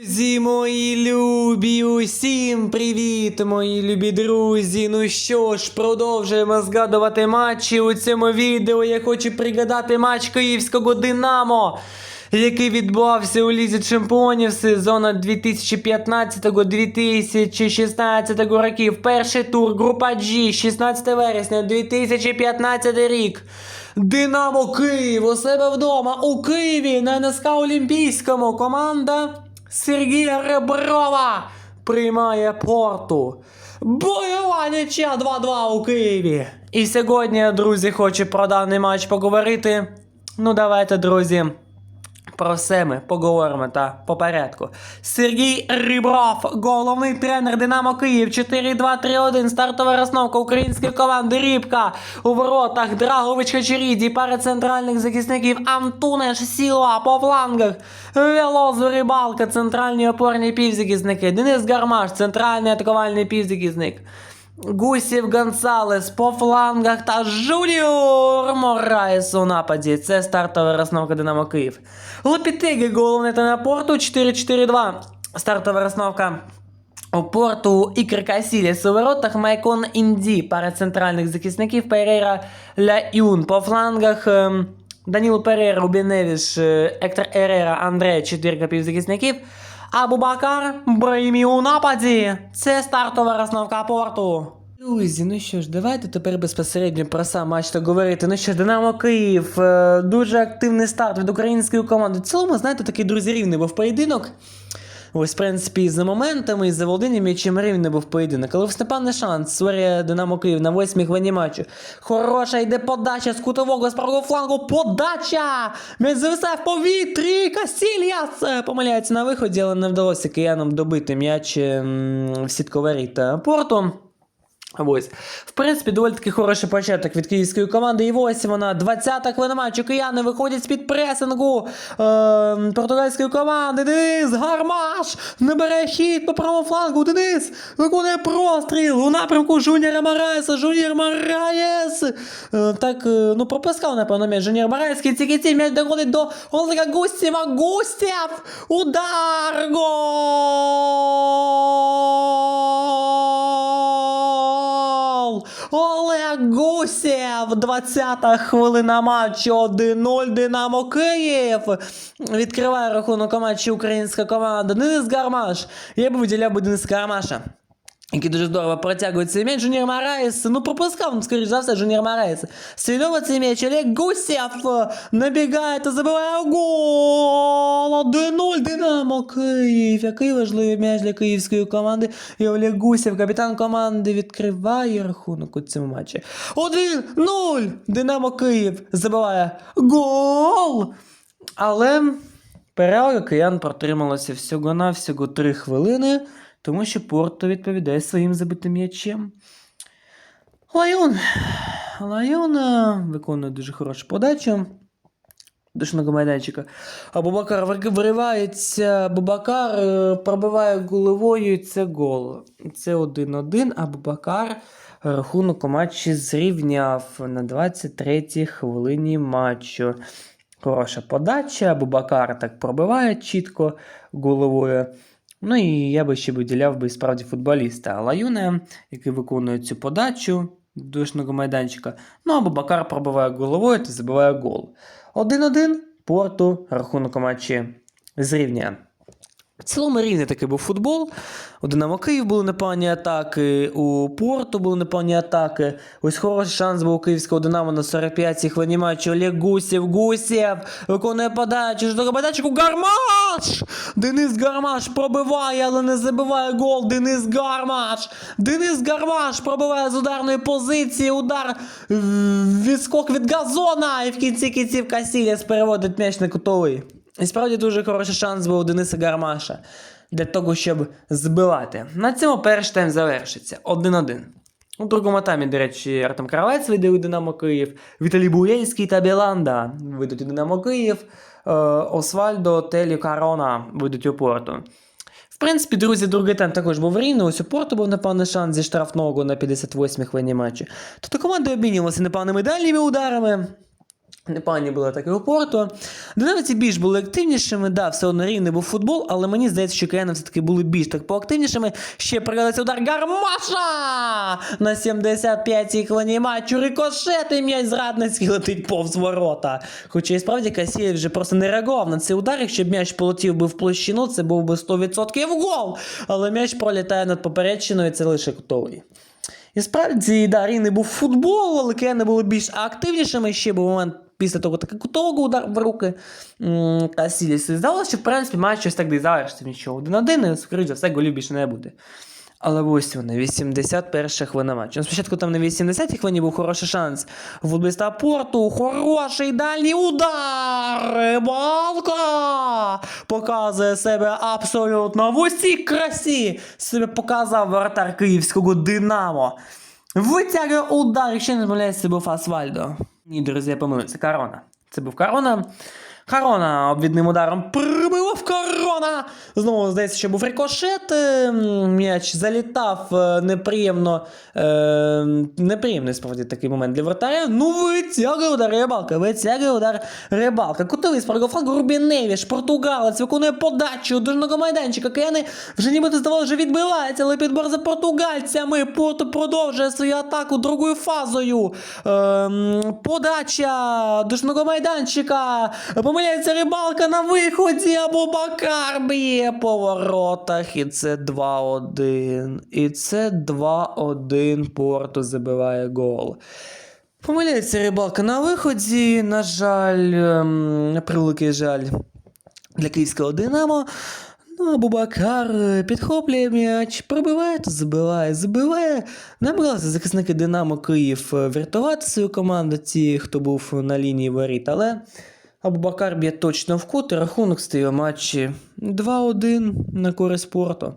Друзі, мої любі, усім привіт, мої любі друзі. Ну що ж, продовжуємо згадувати матчі. У цьому відео я хочу пригадати матч київського Динамо, який відбувався у Лізі Чемпіонів сезону 2015-2016 років. Перший тур, група G, 16 вересня 2015 рік. Динамо Київ у себе вдома у Києві на НСК Олімпійському. Команда Сергія Реброва приймає порту. Бойова нічия 2-2 у Києві. І сьогодні, друзі, хочу про даний матч поговорити. Ну, давайте, друзі. Про все ми поговоримо та по порядку. Сергій Рібров, головний тренер Динамо Київ, 4-2-3-1, стартова розновка української команди Рібка. У воротах Драгович Хачеріді, пара центральних захисників Антунеш Сіла по флангах. Велозу Рибалка, центральні опорні півзахисники. Денис Гармаш, центральний атакувальний півзахисник. Гусів Гонсалес по флангах та Жуніор Мораєс у нападі. Це стартова розновка Динамо Київ. Лопітеги головний тренер порту 4-4-2. Стартова розновка у порту Ікр Касіліс у воротах Майкон Інді. Пара центральних захисників Перейра Ля Юн. По флангах ем, Даніло Перейра, Рубіневіш, е, Ектор Ерера, Андре, четвірка півзахисників. Абубакар Бреймі у нападі. Це стартова розновка порту. Друзі, ну що ж, давайте тепер безпосередньо про сам матч так говорити. Ну що ж, Динамо Київ, е, дуже активний старт від української команди. В цілому, знаєте, такий друзі рівний був поєдинок. Ось, в принципі, за моментами, і за володінням м'ячем рівний був поєдинок. Але ось непевний шанс. Створює Динамо Київ на восьмій хвилині матчу. Хороша йде подача з кутового з правого флангу. Подача! М'яч зависає в повітрі. Касільяс Е, помиляється на виході, але не вдалося киянам добити м'яч ем, в сіткове та порту. Ось. В принципі, доволі таки хороший початок від київської команди. І ось вона, 20-та хвилина матчу. Кияни виходять з-під пресингу е, португальської команди. Денис Гармаш не бере хід по правому флангу. Денис виконує простріл у напрямку Жуніора Мараєса. Жуніор Мараєс. Е, так, е, ну пропускав, напевно, м'яч. Жуніор Мараєс. Кінці кінці м'яч доходить до Олега Густєва. Густєв! Удар! Гол! Олег Гусєв! 20-та хвилина матчу 1-0 Динамо Київ. Відкриває рахунок матчі українська команда. Денис Гармаш. Я б виділяв Дениса Гармаша. Який дуже здорово протягує цей м'яч. Жуніор Мараєс, ну пропускав, ну, скоріш за все, Жуніор Мараєс. Свідомо цей м'яч, Олег Гусєв е, набігає та забиває гол. 1-0 Динамо Київ. Який важливий м'яч для київської команди. І Олег Гусєв, капітан команди, відкриває рахунок у цьому матчі. 1-0 Динамо Київ забиває гол. Але перевага киян протрималася всього-навсього 3 хвилини, тому що Порто відповідає своїм забитим м'ячем. Лайон. Лайон е, виконує дуже хорошу подачу. Душного майданчика. А Бубакар виривається. Бубакар е, пробиває головою. і Це гол. Це 1-1, а Бубакар рахунок у матчі зрівняв на 23-й хвилині матчу. Хороша подача. Бубакар так пробиває чітко головою. Ну і я би ще виділяв би справді футболіста Лаюне, який виконує цю подачу душного майданчика. Ну або Бакар пробиває головою та забиває гол. 1-1 Порту рахунок матчі зрівняє. В цілому рівний такий був футбол. У Динамо Київ були непогані атаки, у Порту були непогані атаки. Ось хороший шанс був у київського Динамо на 45-й хвилині матчу. Олег Гусєв, Гусєв виконує подачу, жорстокий подачку, Гармаш! Денис Гармаш пробиває, але не забиває гол. Денис Гармаш! Денис Гармаш пробиває з ударної позиції. Удар відскок від газона. І в кінці кінців Касіліс переводить м'яч на кутовий. І справді дуже хороший шанс був у Дениса Гармаша для того, щоб збивати. На цьому перший тайм завершиться 1-1. У другому таймі, до речі, Артем Кравець вийде у Динамо Київ, Віталій Буєльський та Біланда вийдуть у Динамо Київ, е, Освальдо Телі Карона вийдуть у порту. В принципі, друзі, другий тайм також був рівний. Ось у Порту був непевний шанс зі штрафного на 58-й хвилині матчу. Тобто команди обмінювалися непевними дальніми ударами. Непогані були атаки у порту. Динамівці більш були активнішими, да, все одно рівний був футбол, але мені здається, що кияни все-таки були більш так поактивнішими. Ще пригадується удар Гармаша! На 75-й хвилині матчу рикошет м'яч зрадницький летить повз ворота. Хоча і справді Касієв вже просто не реагував на цей удар. Якщо б м'яч полетів би в площину, це був би 100% гол. Але м'яч пролітає над попередчиною, і це лише кутовий. І справді, да, рівний був футбол, але кияни були більш активнішими. Ще був момент після того кутового удар в руки м, Касілісу. І що в принципі матч щось так де завершиться нічого. Один-один, і скоріше за все, голів більше не буде. Але ось вони, 81 хвилина матчу. Ну, спочатку там на 80-й хвилині був хороший шанс. Футболіста Порту, хороший дальній удар! Рибалка! Показує себе абсолютно в усій красі. Себе показав воротар київського Динамо. Витягує удар, якщо не це був Асвальдо. Ні, друзі, я помилився. Карона. Це був Карона. Корона обвідним ударом прибив Корона. Знову здається, що був рикошет. е, М'яч залітав е, неприємно. Е, неприємний справді такий момент для вратаря. Ну, витягує удар рибалка, витягує удар рибалка. Кутовий з правого флангу Рубіневіш, португалець, виконує подачу дужного майданчика. Кияни вже нібито здавалося, що відбивається, але підбор за португальцями. Порту продовжує свою атаку другою фазою. Ем, подача дужного майданчика. Помиляється рибалка на виході, або Бакар б'є по воротах. І це 2-1. І це 2-1. Порту забиває гол. Помиляється рибалка на виході. На жаль, ем, на превеликий жаль для київського Динамо. Ну, а Бубакар е, підхоплює м'яч, пробиває, то забиває, забиває. Намагалися захисники Динамо Київ е, врятувати свою команду, ті, хто був на лінії воріт, але Абубакар б'є точно в кут, рахунок стає матчі 2-1 на користь Порту.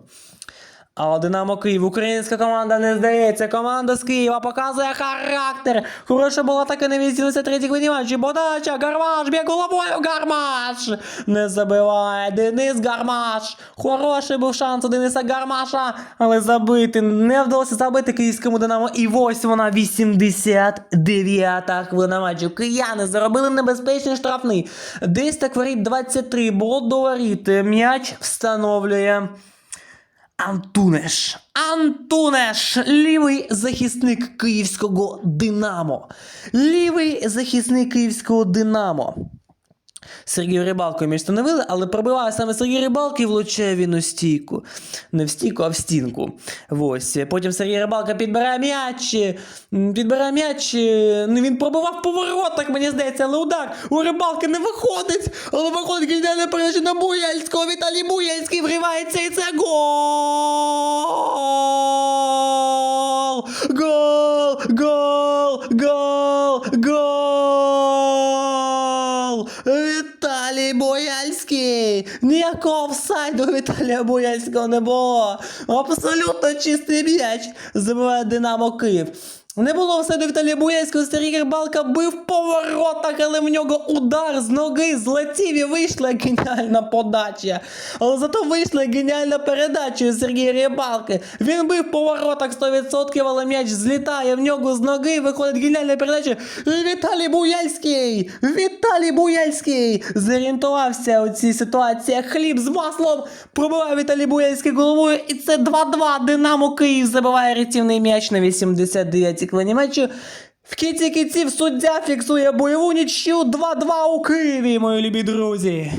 А Динамо Київ, українська команда не здається. Команда з Києва показує характер. Хороша була така на 83-й хвилині матчі. Подача, Гармаш, б'є головою Гармаш. Не забиває Денис Гармаш. Хороший був шанс у Дениса Гармаша, але забити не вдалося забити київському Динамо. І ось вона 89-та хвилина матчу. Кияни заробили небезпечний штрафний. Десь так воріт 23. Було до. М'яч встановлює. Антунеш. Антунеш, лівий захисник київського Динамо. Лівий захисник київського Динамо. Сергій Рибалко між встановили, але пробиває саме Сергій Рибалко і влучає він у стійку. Не в стійку, а в стінку. Ось. Потім Сергій Рибалка підбирає м'яч. Підбирає м'яч. Ну він пробивав по воротах, мені здається, але удар у Рибалки не виходить. Але виходить геніальна передача на Буяльського. Віталій Буяльський вривається і це гол! Гол! Гол! Гол! Гол! Віталій Бояльський! Ніякого офсайду Віталія Бояльського не було. Абсолютно чистий м'яч забиває Динамо Київ. Не було офсайду Віталія Бояльського, Сергій Рибалка бив по воротах, але в нього удар з ноги злетів і вийшла геніальна подача. Але зато вийшла геніальна передача Сергія Рибалки. Він бив по воротах 100%, але м'яч злітає в нього з ноги, виходить геніальна передача. Віталій Буяльський! Віталій Буяльський! Зорієнтувався у цій ситуації. Хліб з маслом пробиває Віталій Буяльський головою. І це 2-2. Динамо Київ забиває рятівний м'яч на 89-й хвилині матчу. В кінці кінців суддя фіксує бойову нічю 2-2 у Києві, мої любі друзі.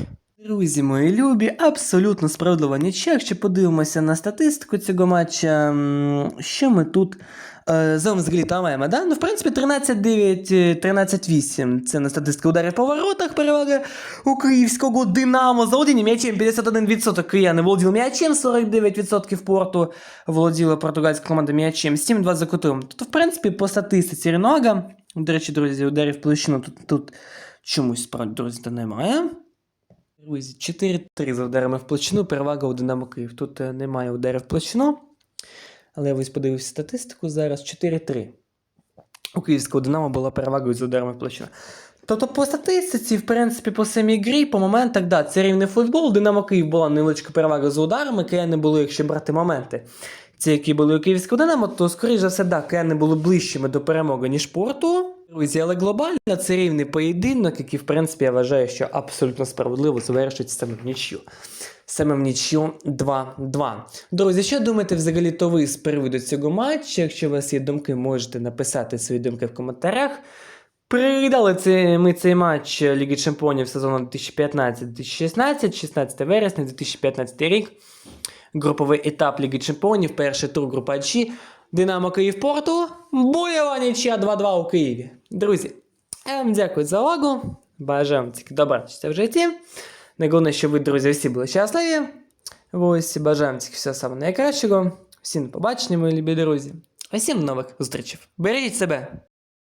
Друзі мої любі, абсолютно справедлива нічия. Якщо подивимося на статистику цього матча, що ми тут е, загалом взагалі там маємо, да? Ну, в принципі, 13-9, е, 13-8. Це на статистика ударів по воротах перевага у київського Динамо. За м'ячем 51% кияни володіли м'ячем, 49% порту володіла португальська команда м'ячем, 7-2 за кутом. Тобто, в принципі, по статистиці Рінога, до речі, друзі, ударів площину тут, тут чомусь, справді, друзі, та немає. Друзі, 4-3 за ударами в площину, перевага у Динамо Київ. Тут е, немає ударів в площину. Але я ось подивився статистику зараз 4-3. У київського Динамо була перевага з ударами в площину. Тобто по статистиці, в принципі, по самій грі, по моментах, да, це рівний футбол. Динамо Київ була невеличка перевага з ударами, кияни були, якщо брати моменти. Ці, які були у київського Динамо, то, скоріш за все, да, кияни були ближчими до перемоги, ніж порту. Друзі, але глобально це рівний поєдинок, який, в принципі, я вважаю, що абсолютно справедливо завершить саме в нічю. Саме в нічю 2-2. Друзі, що думаєте взагалі то ви з приводу цього матчу? Якщо у вас є думки, можете написати свої думки в коментарях. Переглядали це, ми цей матч Ліги Чемпіонів сезону 2015-2016, 16 вересня 2015 рік. Груповий етап Ліги Чемпіонів, перший тур група G. Динамо Київ Порту. Бойова нічия 2-2 у Києві. Друзі, я вам дякую за увагу. Бажаю вам тільки добра в житті. Найголовніше, щоб ви, друзі, всі були щасливі. Ось, бажаємо тільки все саме найкращого. Всім побачення, мої любі друзі. А всім нових зустрічей. Бережіть себе!